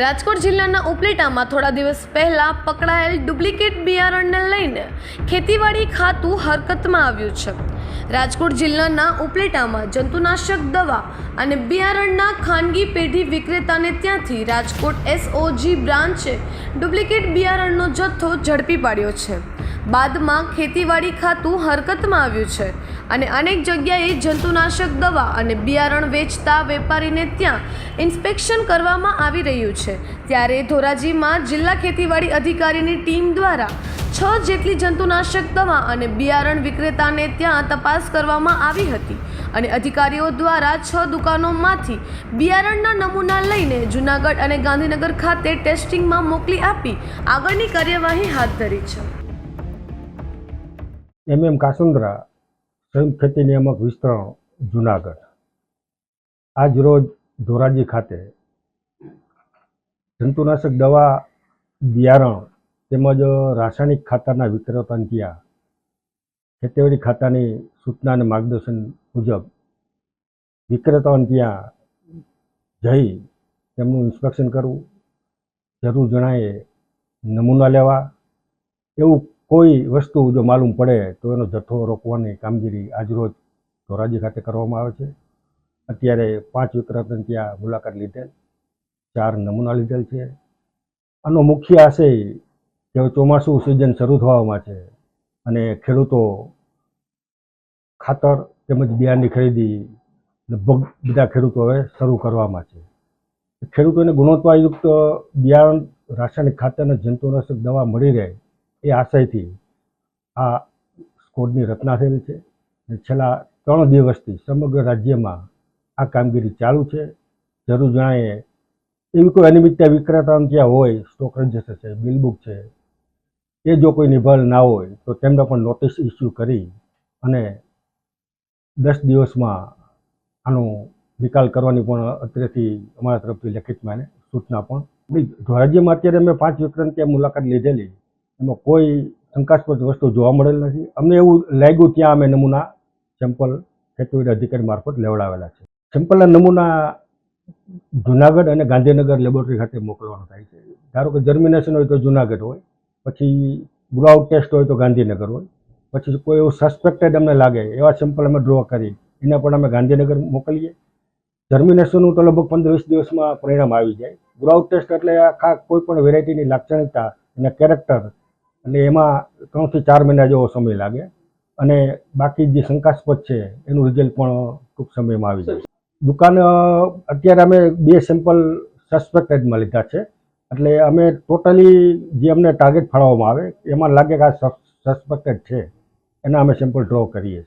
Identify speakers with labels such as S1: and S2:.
S1: રાજકોટ જિલ્લાના ઉપલેટામાં થોડા દિવસ પહેલાં પકડાયેલ ડુપ્લિકેટ બિયારણને લઈને ખેતીવાડી ખાતું હરકતમાં આવ્યું છે. રાજકોટ જિલ્લાના ઉપલેટામાં જંતુનાશક દવા અને બિયારણના ખાનગી પેઢી વિક્રેતાને ત્યાંથી રાજકોટ એસઓજી બ્રાન્ચે ડુપ્લિકેટ બિયારણનો જથ્થો ઝડપી પાડ્યો છે. બાદમાં ખેતીવાડી ખાતું હરકતમાં આવ્યું છે અને અનેક જગ્યાએ જંતુનાશક દવા અને બિયારણ વેચતા વેપારીને ત્યાં ઇન્સ્પેક્શન કરવામાં આવી રહ્યું છે. ત્યારે ધોરાજીમાં જિલ્લા ખેતીવાડી અધિકારીની ટીમ દ્વારા છ જેટલી જંતુનાશક દવા અને બિયારણ વિક્રેતાને ત્યાં તપાસ કરવામાં આવી હતી અને અધિકારીઓ દ્વારા છ દુકાનોમાંથી બિયારણના નમૂના લઈને જૂનાગઢ અને ગાંધીનગર ખાતે ટેસ્ટિંગમાં મોકલી આપી આગળની કાર્યવાહી હાથ ધરી છે.
S2: એમ એમ કાસુંદ્રા સંયુક્ત ખેતી નિયામક વિસ્તરણ, જુનાગઢ. આજ રોજ ધોરાજી ખાતે જંતુનાશક દવા બિયારણ તેમજ રાસાયણિક ખાતરના વિક્રેતાને ત્યાં ખેતીવાડી ખાતાની સૂચના અને માર્ગદર્શન મુજબ વિક્રેતાઓને ત્યાં જઈ તેમનું ઇન્સ્પેક્શન કરવું. જરૂર જણાયે નમૂના લેવા. એવું કોઈ વસ્તુ જો માલુમ પડે તો એનો જથ્થો રોકવાની કામગીરી આજરોજ ધોરાજી ખાતે કરવામાં આવે છે. અત્યારે પાંચ વિક્રેતાને ત્યાં મુલાકાત લીધેલ, ચાર નમૂના લીધેલ છે. આનો મુખ્ય આશય કે ચોમાસું સિઝન શરૂ થવામાં છે અને ખેડૂતો ખાતર તેમજ બિયારણની ખરીદી લગભગ બધા ખેડૂતો હવે શરૂ કરવામાં છે. ખેડૂતોને ગુણવત્તાયુક્ત બિયારણ રાસાયણિક ખાતર અને જંતુનાશક દવા મળી રહે એ આશયથી આ સ્કોડની રચના થયેલી છે અને છેલ્લા ત્રણ દિવસથી સમગ્ર રાજ્યમાં આ કામગીરી ચાલુ છે. જરૂર જણાય એવી કોઈ અનિયમિતતા વિક્રેતાઓ ત્યાં હોય સ્ટોક રજિસ્ટર છે બિલબુક છે, એ જો કોઈ નિભાવેલ ના હોય, તો તેમને પણ નોટિસ ઇસ્યુ કરી અને દસ દિવસમાં આનો નિકાલ કરવાની પણ અત્યારેથી અમારા તરફથી લેખિતમાં સૂચના પણ રાજ્યમાં અત્યારે અમે પાંચ વિક્રમ ત્યાં મુલાકાત લીધેલી. એમાં કોઈ શંકાસ્પદ વસ્તુ જોવા મળેલ નથી. અમને એવું લાગ્યું ત્યાં અમે નમૂના સેમ્પલ ખેતીવાડી અધિકારી મારફત લેવડાવેલા છે. સેમ્પલના નમૂના જુનાગઢ અને ગાંધીનગર લેબોરેટરી ખાતે મોકલવાનું થાય છે. ધારો કે જર્મિનેશન હોય તો જુનાગઢ હોય, પછી ગ્રુઆઉટ ટેસ્ટ હોય તો ગાંધીનગર હોય, પછી કોઈ એવું સસ્પેક્ટેડ અમને લાગે, એવા સેમ્પલ અમે ડ્રો કરી, એને પણ અમે ગાંધીનગર મોકલીએ. જર્મિનેશનનું તો લગભગ પંદર વીસ દિવસમાં પરિણામ આવી જાય. ગ્રાઉટ ટેસ્ટ એટલે આખા કોઈ પણ વેરાયટીની લાક્ષણિકતા અને કેરેક્ટર એટલે એમાં ત્રણથી ચાર મહિના જેવો સમય લાગે. અને બાકી જે શંકાસ્પદ છે, એનું રિઝલ્ટ પણ ટૂંક સમયમાં આવી જાય. દુકાન અત્યારે અમે બે સેમ્પલ સસ્પેક્ટેડમાં લીધા છે. એટલે અમે ટોટલી જે અમને ટાર્ગેટ ફાળવવામાં આવે, એમાં લાગે કે આ સસ્પેક્ટેડ છે. એના અમે સેમ્પલ ડ્રો કરીએ છીએ.